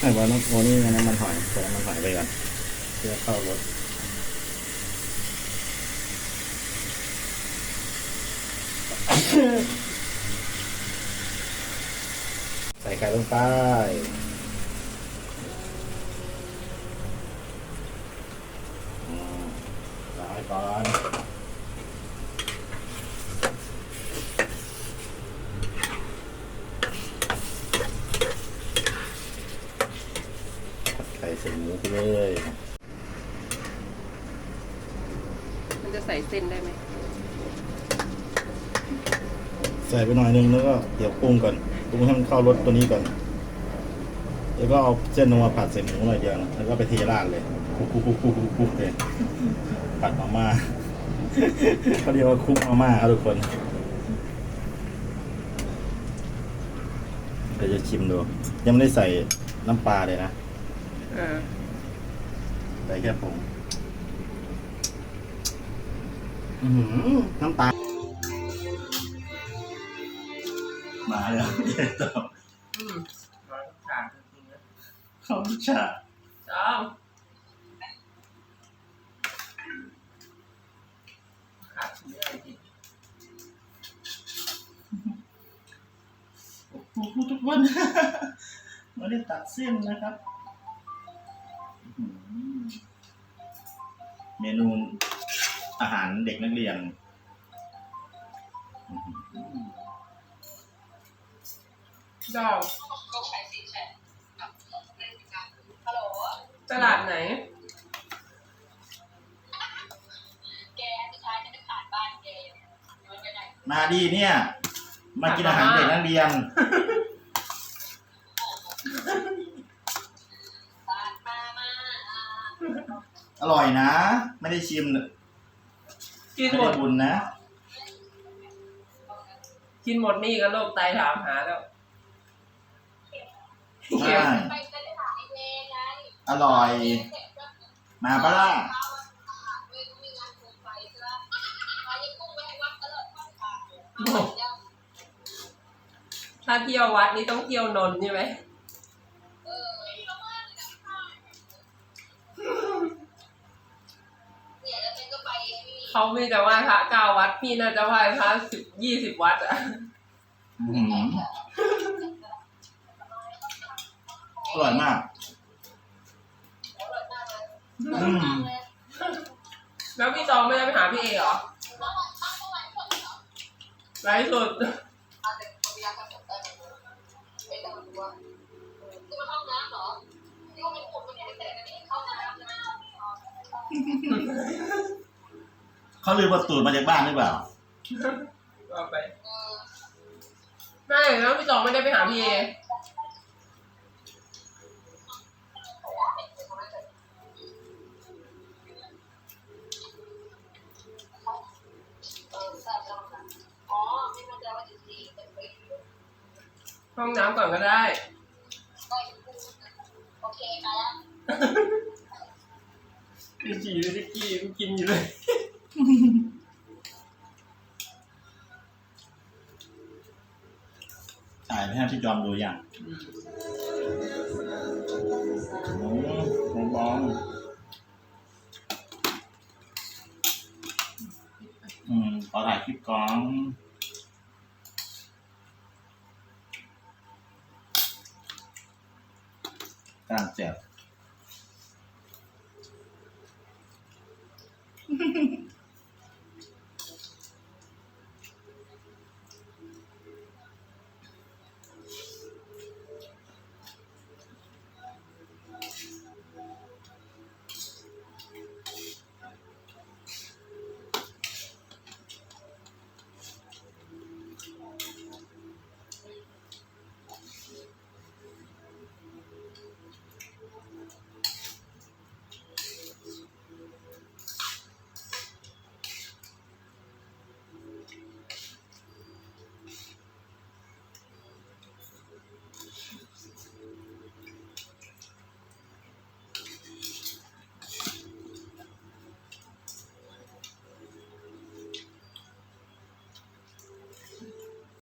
ส่บอลโมนี่น้ำมันหอยใส่มันหอยไปก่อนเพื่อเข้ารสใส่ไข่ลงไปอืมล้างให้ก่อน ใส่หมูไปเลยมันจะใส่เส้นได้ไหมใส่ไปหน่อยนึงแล้วก็เดี๋ยวปรุงก่อนปรุงให้มันเข้ารสตัวนี้ก่อนแล้วก็เอาเส้นลงมาผัดใส่หมูหน่อยเดียวนะแล้วก็ไปเทราดเลยคุกคุกคุกคุกคุกคุกเลยผัดมาม่าเขาเรียกว่าคุกมาม่าครับทุกคนเดี๋ยวจะชิมดู ยังไม่ได้ใส่น้ำปลาเลยนะ เออใส่แค่ผงอื้อหือน้ำตาลมาแล้วเดี๋ยวต่ออืมร้อนขาดจริงๆนะเขาชาจ้าวขาดเนื้อจริงโอ้โหทุกคนไม่ได้ตัดเส้นนะครับ เมนูอาหารเด็กนักเรียนอื้อหือจ้าวตลาดไหน แกสุดท้ายจะได้ผ่านบ้านแกมันก็ได้มาดีเนี่ย มากินอาหารเด็กนักเรียน อร่อยนะ ไม่ได้ชิมกินไม่หมได้ด บุญนะกินหมดนี่ก็โรคไตถามหาแล้วใช่ไปจะได้ผ่านไอเวไงอร่อยเสร็จก็มาปะล่ะเช้าวันพฤหัสเว้ยมีงานโคมไฟใช่ปะไปยังกุ้งไปวัดตลอดวันทางมาแล้วถ้าเที่ยววัดนี่ต้องเที่ยวนนท์ใช่ไหม เขามีแต่ไหว้พระเก้าวัด พี่น่าจะไหว้พระสิบยี่สิบวัดอะอื้อหืออร่อยมากอร่อยมากเลยอืมแล้วพี่จองไม่ได้ไปหาพี่เอเหรอไลฟ์สด เอาแต่เอาไปยากันได้ไหมไม่แต่รู้ว่าที่มันห้องน้ำเหรอที่ว่าเป็นผมมันไม่แต่กันนี่เข้าน้ำนะเขาลืมประตูมาจากบ้านหรือเปล่า เอาไปเออไม่แล้วพี่จองไม่ได้ไปหาพี่เอเออทราบแล้วค่ะอ๋อไม่มั่นใจว่าจะสี่แต่ไปห้องน้ำก่อนก็ได้ก็โอเคค่ะแล้วพี่จีไม่ได้กี้กูกินอยู่เลย ถ่ายไปให้พี่จอมดูอย่างหมูหบองอืมขอถ่ายคลิปก่อนกลางแจ็บ